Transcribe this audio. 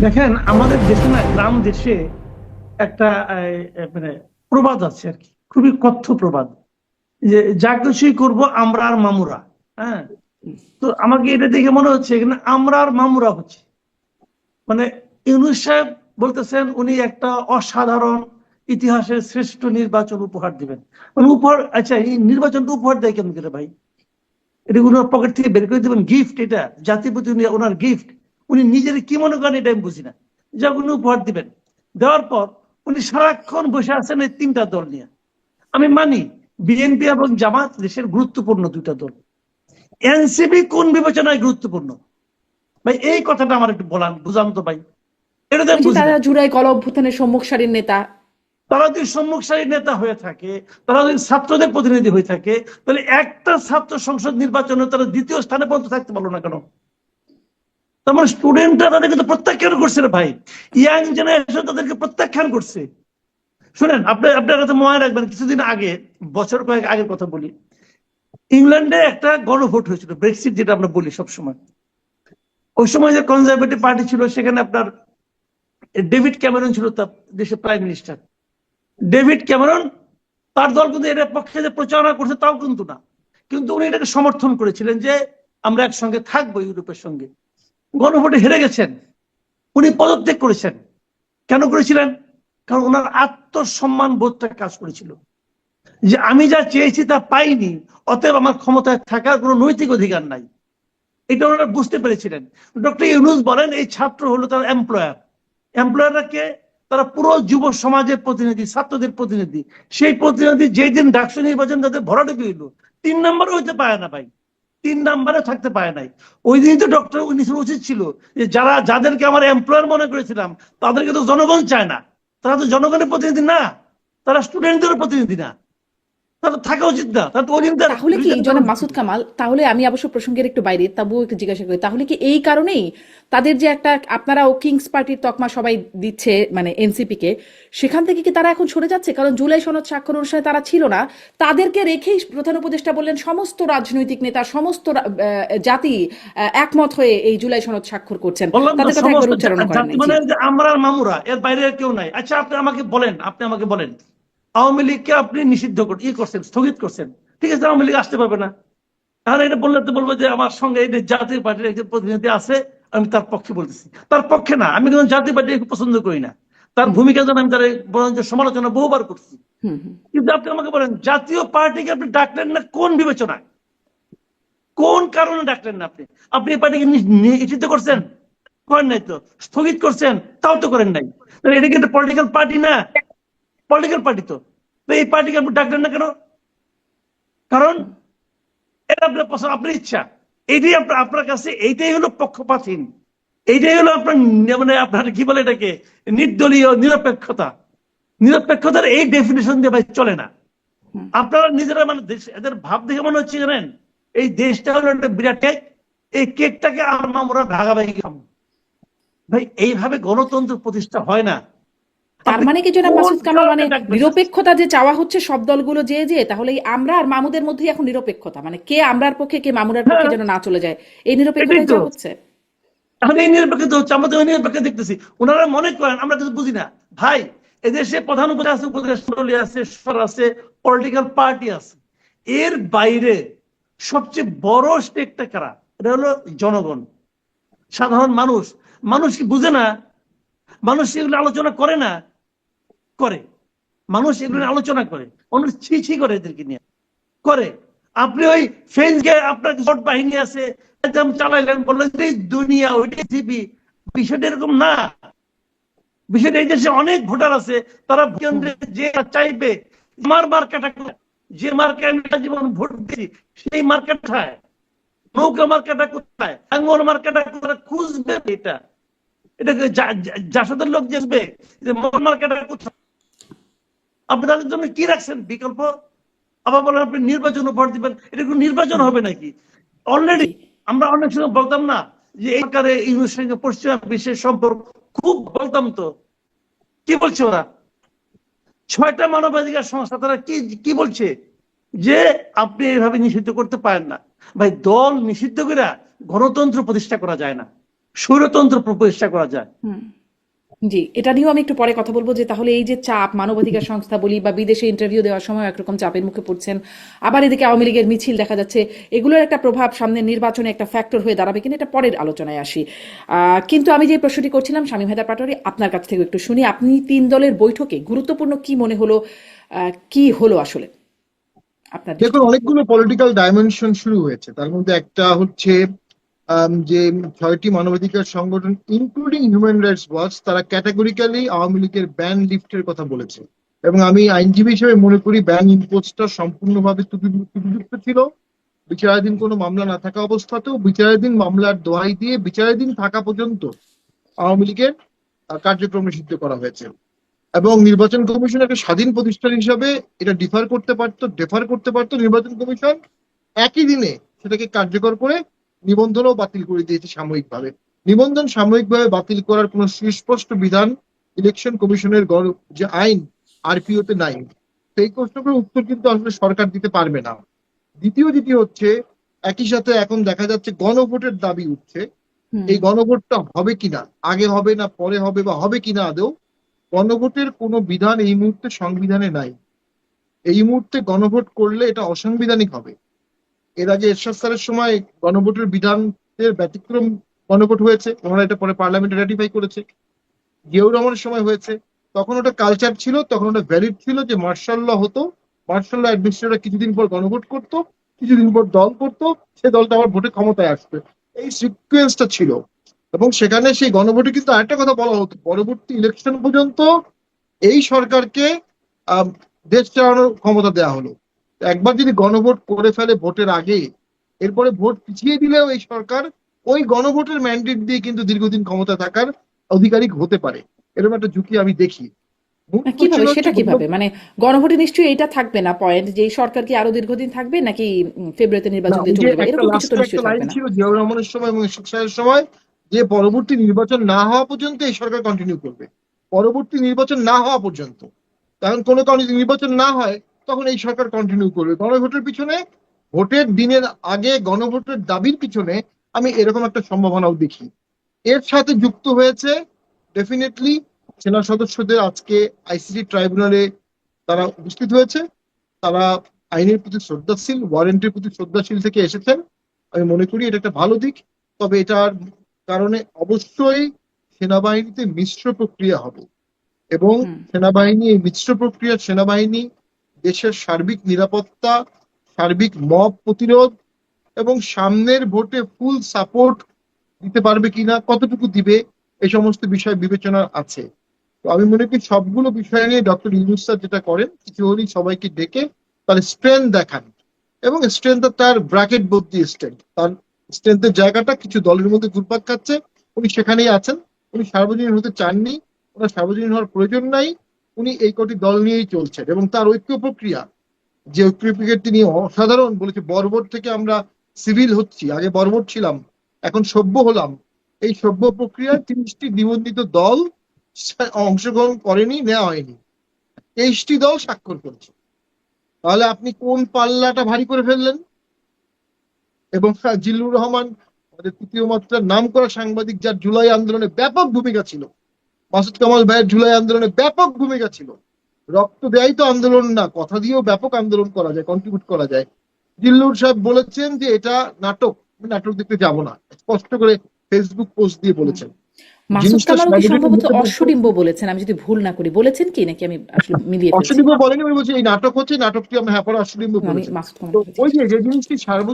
দেখেন, আমাদের দেশে না, গ্রাম দেশে একটা মানে প্রবাদ আছে আর কি, খুবই কথ্য প্রবাদ। যে যা কিছুই করব আমরা আর মামুরা হ্যাঁ? তো আমাকে এটা দেখে মনে হচ্ছে এখানে আমরা আর মামুরা হচ্ছে। মানে ইউনুস সাহেব বলতেছেন, উনি একটা অসাধারণ ইতিহাসের শ্রেষ্ঠ নির্বাচন উপহার দিবেন। মানে উপহার আচ্ছা এই নির্বাচনটা উপহার দেয় করে ভাই? এটা ওনার পকেট থেকে বের করে দেবেন? গিফট এটা, জাতির প্রতি উনি- ওনার গিফট উনি নিজের কি মনে করেন এটা আমি বুঝি না। যা উনি উপহার দিবেন। দেওয়ার পর উনি সারাক্ষণ বসে আছেন এই তিনটা দল নিয়ে। আমি মানি বিএনপি এবং জামাত দেশের গুরুত্বপূর্ণ দুইটা দল। এনসিপি কোন বিবেচনায় গুরুত্বপূর্ণ? ভাই এই কথাটা আমার একটু বলান বুঝান তো ভাই। এটা। তারা জুলাই গণ অভ্যুত্থানের সম্মুখ সারির নেতা। তারা যদি সম্মুখ সারির নেতা হয়ে থাকে তারা যদি ছাত্রদের প্রতিনিধি হয়ে থাকে তাহলে একটা ছাত্র সংসদ নির্বাচনে তারা দ্বিতীয় স্থানে পর্যন্ত থাকতে পারল না কেন? তার মানে স্টুডেন্টরা তাদেরকে তো প্রত্যাখ্যান করছে রে ভাই। ইয়াং জেনারেশন তাদেরকে প্রত্যাখ্যান করছে। শুনেন, আপনি, আপনার কাছে মনে রাখবেন, কিছুদিন আগে, বছর কয়েক আগের কথা বলি। ইংল্যান্ডে একটা গণভোট হয়েছিল ব্রেক্সিট যেটা আমরা বলি সবসময়। ওই সময় যে কনজারভেটিভ পার্টি ছিল, সেখানে আপনার ডেভিড ক্যামেরন ছিল তার দেশের প্রাইম মিনিস্টার ডেভিড ক্যামেরন তার দল কিন্তু এটার পক্ষে যে প্রচারণা করছে, তাও কিন্তু না। কিন্তু উনি এটাকে সমর্থন করেছিলেন যে আমরা একসঙ্গে থাকব ইউরোপের সঙ্গে। গণভোটে হেরে গেছেন। উনি পদত্যাগ করেছেন। কেন করেছিলেন? কারণ ওনার আত্মসম্মান বোধটা কাজ করেছিল। যে আমি যা চেয়েছি তা পাইনি, অতএব আমার ক্ষমতায় থাকার কোনো নৈতিক অধিকার নাই। এটা ওনারা বুঝতে পেরেছিলেন। ডক্টর ইউনুস বলেন, এই ছাত্র হলো তার এমপ্লয়ার এমপ্লয়াররা কে? তারা পুরো যুব সমাজের প্রতিনিধি, ছাত্রদের প্রতিনিধি। সেই প্রতিনিধি যেই দিন ডাকসু নির্বাচন তাদের ভরাডুবি হইল। তিন নম্বরে হইতে পারে না ভাই। তিন নাম্বারে থাকতে পারে নাই। ওই দিনই তো ডক্টর ইউনুসের উচিত ছিল যে যারা, যাদেরকে আমার এমপ্লয়ার মনে করেছিলাম, তাদেরকে তো জনগণ চায় না। তারা তো জনগণের প্রতিনিধি না। তারা স্টুডেন্টদের প্রতিনিধি না। তারা থাকা উচিত না তারা ওই দিন তাহলে কি জনাব মাসুদ কামাল তাহলে আমি অবশ্য প্রসঙ্গের একটু বাইরে তবুও একটু জিজ্ঞাসা করি তাহলে কি এই কারণেই তাদের যে একটা আপনারা ও কিংস পার্টির তকমা সবাই দিচ্ছে মানে এনসিপি কে সেখান থেকে কি তারা এখন সরে যাচ্ছে? কারণ জুলাই সনদ স্বাক্ষর অনুষ্ঠানে তারা ছিল না। তাদেরকে রেখেই প্রধান উপদেষ্টা বললেন সমস্ত রাজনৈতিক নেতা সমস্ত জাতি একমত হয়ে এই জুলাই সনদ স্বাক্ষর করছেন। তাদের কথা উচ্চারণ করেন মানে আমরা মামুরা এর বাইরে কেউ নাই। আচ্ছা আপনি আমাকে বলেন আপনি আমাকে বলেন। আওয়ামী লীগকে আপনি নিষিদ্ধ ই করছেন স্থগিত করছেন। ঠিক আছে আওয়ামী লীগ আসতে পারবে না। তাহলে এটা বললে তো বলব যে আমার সঙ্গে এই জাতীয় পার্টির একজন প্রতিনিধি আছে আমি তার পক্ষে বলতেছি। তার পক্ষে না আমি কিন্তু জাতীয় পার্টি পছন্দ করি না। তার ভূমিকা যেন আমি তার বরঞ্চ সমালোচনা বহুবার করছি। কিন্তু আপনি আমাকে বলেন জাতীয় পার্টিকে আপনি ডাকলেন না কোন বিবেচনায়? কোন কারণে ডাকলেন না আপনি? আপনি এই পার্টিকে নিষিদ্ধ করছেন? করেন নাই তো। স্থগিত করছেন? তাও তো করেন নাই। এটা কি একটা পলিটিক্যাল পার্টি না। পলিটিক্যাল পার্টি তো। তো এই পার্টিকে আপনি ডাকলেন না কেন? কারণ এটা আপনার পছন্দ আপনার ইচ্ছা। এইটাই আপনার আপনার কাছে এইটাই হলো পক্ষপাতহীন। এইটাই হলো আপনার মানে আপনার কি বলে এটাকে? নির্দলীয় নিরপেক্ষতা। নিরপেক্ষতার এই ডেফিনেশন দিয়ে ভাই চলে না। আপনারা নিজেরা মানে দেশ- এদের ভাব দেখে মনে হচ্ছে জানেন? এই দেশটা হলো একটা বিরাট কেক এই কেকটাকে আমরা ভাগাভাগি খাব। ভাই এইভাবে গণতন্ত্র প্রতিষ্ঠা হয় না। তার মানে কি জনাব মাসুদ কামাল? মানে নিরপেক্ষতা যে চাওয়া হচ্ছে সব দলগুলো যে যে তাহলে আমরা আর মামুদের মধ্যেই এখন নিরপেক্ষতা। মানে কে আমরার পক্ষে কে মামুরার পক্ষে হ্যাঁ। যেন না চলে যায়। এই নিরপেক্ষতা হচ্ছে? এখন এই নিরপেক্ষ হচ্ছে আমরা তো ওই নিরপেক্ষ দেখতেছি। ওনারা মনে করেন আমরা কিছু বুঝি না। ভাই এদেশে প্রধান উপদেশ আছে উপদেশ মন্ডলী আছে সর আছে পলিটিক্যাল পার্টি আছে। এর বাইরে সবচেয়ে বড় স্টেকটা কারা? এটা হলো জনগণ। সাধারণ মানুষ। মানুষ কি বুঝে না? মানুষ এগুলো আলোচনা করে না? করে। মানুষ এগুলো আলোচনা করে। মানুষ ছি ছি করে এদেরকে নিয়ে। করে। আপনি ওই ফেন্সকে আপনার ভোট বাহিনী আছে, একদম চালাইলেন, বললেন যে দুনিয়া ওইটাই পৃথিবী বিষয়টা এরকম না। বিষয়টা এই দেশে অনেক ভোটার আছে, তারা যে চাইবে আমার মার্কাটা যে মার্কা আমি জীবন ভোট দিয়েছি, সেই মার্কা কোথায়? নৌকা মার্কাটা কোথায়? আঙ্গল মার্কাটা কোথায়? খুঁজবে এটা। এটা যা- যা- জাসদের লোক দেখবে যে মোর মার্কাটা কোথায়? আপনি তাদের জন্য কি রাখছেন? বিকল্প? আবার বলেন, আপনি নির্বাচন ভোট দিবেন। এটা কোনো নির্বাচন হবে নাকি? অলরেডি আমরা অনেক সময় বলতাম না যে এই সরকারে ইউনুস সঙ্গে পশ্চিমা বিশ্বের সম্পর্ক খুব বলতাম তো। কি বলছে ওরা? ছয়টা মানবাধিকার সংস্থা, তারা কি কি বলছে? যে আপনি এভাবে নিষিদ্ধ করতে পারেন না। ভাই, দল নিষিদ্ধ করে গণতন্ত্র প্রতিষ্ঠা করা যায় না। স্বৈরতন্ত্র প্রতিষ্ঠা করা যায়। জি, এটা নিয়েও আমি একটু পরে কথা বলব যে তাহলে এই যে চাপ মানবাধিকার সংস্থা বলি বা বিদেশে ইন্টারভিউ দেওয়ার সময় একরকম চাপের মুখে পড়ছেন, আবার এদিকে আওয়ামী লীগের মিছিল দেখা যাচ্ছে, এগুলোর একটা প্রভাব সামনে নির্বাচনে একটা ফ্যাক্টর হয়ে দাঁড়াবে কিনা এটা পরের আলোচনায় আসি। কিন্তু আমি যে প্রশ্নটি করছিলাম স্বামী হেদার পাটোয়ারি আপনার কাছ থেকে একটু শুনি, আপনি তিন দলের বৈঠকে গুরুত্বপূর্ণ কি মনে হলো কি হলো আসলে? আপনার দেখুন, অনেকগুলো পলিটিক্যাল ডাইমেনশন শুরু হয়েছে। তার মধ্যে একটা হচ্ছে যে ছয়টি মানবাধিকার সংগঠন ইনক্লুডিং হিউম্যান রাইটস ওয়াচ তারা ক্যাটাগরিক্যালি আওয়ামী লীগের ব্যান লিফটের কথা বলেছে। এবং আমি আইনজীবী হিসেবে মনে করি ব্যান ইম্পোজটা সম্পূর্ণভাবে ত্রুটি- ত্রুটিযুক্ত ছিল। বিচারাধীন কোনো মামলা না থাকা অবস্থাতেও বিচারাধীন মামলার দোহাই দিয়ে বিচারাধীন থাকা পর্যন্ত আওয়ামী লীগের কার্যক্রম নিষিদ্ধ করা হয়েছে। এবং নির্বাচন কমিশন একটা স্বাধীন প্রতিষ্ঠান হিসাবে এটা ডিফার করতে পারতো ডেফার করতে পারতো। নির্বাচন কমিশন একই দিনে সেটাকে কার্যকর করে নিবন্ধনও বাতিল করে দিয়েছে সাময়িকভাবে। নিবন্ধন সাময়িকভাবে বাতিল করার কোনো সুস্পষ্ট বিধান ইলেকশন কমিশনের যে আইন আরপিও তে নাই। সেই প্রশ্নগুলোর উত্তর কিন্তু আসলে সরকার দিতে পারবে না। দ্বিতীয় যেটি হচ্ছে একই সাথে এখন দেখা যাচ্ছে গণভোটের দাবি উঠছে। এই গণভোটটা হবে কিনা আগে হবে না পরে হবে বা হবে কিনা আদৌ গণভোটের কোনো বিধান এই মুহূর্তে সংবিধানে নাই। এই মুহূর্তে গণভোট করলে এটা অসাংবিধানিক হবে। এর আগে এরশাদ স্যারের সময় গণভোটের বিধানের ব্যতিক্রম গণভোট হয়েছে, ওনারা এটা পরে পার্লামেন্টে রেটিফাই করেছে। জিয়াউর রহমানের সময় হয়েছে। তখন ওটা কালচার ছিল, তখন ওটা ভ্যালিড ছিল যে মার্শাল ল হতো। মার্শাল ল অ্যাডমিনিস্ট্রেটর কিছুদিন পর গণভোট করতো, কিছুদিন পর দল করতো, সে দলটা আবার ভোটে ক্ষমতায় আসবে। এই সিকুয়েন্সটা ছিল। এবং সেখানে সেই গণভোটে কিন্তু আরেকটা কথা বলা হতো, পরবর্তী ইলেকশন পর্যন্ত এই সরকারকে দেশ চালানোর ক্ষমতা দেওয়া হলো। একবার যদি গণভোট করে ফেলে ভোটের আগে এরপরে ভোট পিছিয়ে দিলেও এই সরকার ওই গণভোটের ম্যান্ডেট দিয়ে কিন্তু দীর্ঘদিন ক্ষমতা থাকার আধিকারিক হতে পারে। এরকম একটা ঝুঁকি আমি দেখি। কীভাবে? সেটা কীভাবে? মানে গণভোটে নিশ্চয়ই এটা থাকবে না পয়েন্ট যে এই সরকার কি আরও দীর্ঘদিন থাকবে নাকি ফেব্রুয়ারিতে নির্বাচন দিয়ে চলে যাবে? এরকম কিছু তো নিশ্চয়ই থাকবে না। ছিল জিয়াউর রহমানের সময় এবং এরশাদ সাহেবের সময় যে পরবর্তী নির্বাচন না হওয়া পর্যন্ত এই সরকার কন্টিনিউ করবে। পরবর্তী নির্বাচন না হওয়া পর্যন্ত। তখন কোনো কারণে যদি নির্বাচন না হয় তখন এই সরকার কন্টিনিউ করবে। গণভোটের পিছনে ভোটের দিনের আগে গণভোটের দাবির পিছনে আমি এরকম একটা সম্ভাবনাও দেখি। এর সাথে যুক্ত হয়েছে ডেফিনেটলি সেনা সদস্যদের আজকে আইসিসি ট্রাইব্যুনালে তারা উপস্থিত হয়েছে। তারা আইনের প্রতি শ্রদ্ধাশীল ওয়ারেন্টের প্রতি শ্রদ্ধাশীল থেকে এসেছেন। আমি মনে করি এটা একটা ভালো দিক তবে এটার কারণে অবশ্যই সেনাবাহিনীতে মিশ্র প্রক্রিয়া হবে। এবং। সেনাবাহিনী এই মিশ্র প্রক্রিয়া সেনাবাহিনী দেশের সার্বিক নিরাপত্তা, সার্বিক মব প্রতিরোধ এবং সামনের ভোটে ফুল সাপোর্ট দিতে পারবে কিনা, কতটুকু দিবে, এই সমস্ত বিষয় বিবেচনা আছে। তো আমি মনে করি সবগুলো বিষয় নিয়ে ডক্টর ইউনুস স্যার যেটা করেন, কিছু সবাইকে ডেকে তার স্ট্রেংথ দেখান এবং স্ট্রেংথ তার ব্র্যাকেট বদ্যি স্ট্রেংথ তার স্ট্রেংথের জায়গাটা কিছু দলের মধ্যে ঘুরপাক খাচ্ছে, উনি সেখানেই আছেন, উনি সার্বজনীন হতে চাননি, ওনার সার্বজনীন হওয়ার প্রয়োজন নাই উনি এই কটি দল নিয়েই চলছেন এবং তার ঐক্য প্রক্রিয়া যে ঐক্য প্রক্রিয়া তিনি অসাধারণ বলেছে, বর্বর থেকে আমরা সিভিল হচ্ছি, আগে বর্বর ছিলাম, এখন সভ্য হলাম। এই সভ্য প্রক্রিয়ায় তিরিশটি নিবন্ধিত দল অংশগ্রহণ করেনি নেওয়া হয়নি। তেইশটি দল স্বাক্ষর করেছে। তাহলে আপনি কোন পাল্লাটা ভারী করে ফেললেন? এবং জিল্লুর রহমান, আমাদের তৃতীয় মাত্রার নাম করা সাংবাদিক যার জুলাই আন্দোলনে ব্যাপক ভূমিকা ছিল মাসুদ কামাল ভাইয়ের জুলাই আন্দোলনে ব্যাপক ভূমিকা ছিল। রক্ত দেয়াই তো আন্দোলন না কথা দিয়েও ব্যাপক আন্দোলন করা যায় কন্ট্রিবিউট করা যায়। জিল্লুর সাহেব বলেছেন যে এটা নাটক আমি নাটক দেখতে যাব না। স্পষ্ট করে ফেসবুক পোস্ট দিয়ে বলেছেন। মাসুদ সম্ভবত অশ্বডিম্ব বলেছেন আমি যদি ভুল না করি বলেছেন কি? নাকি আমি আসলে মিলিয়ে বলেনি আমি বলছি এই নাটক হচ্ছে নাটকটি আমরা হ্যাঁ পরে ওই যে যে জিনিসটি সার্ব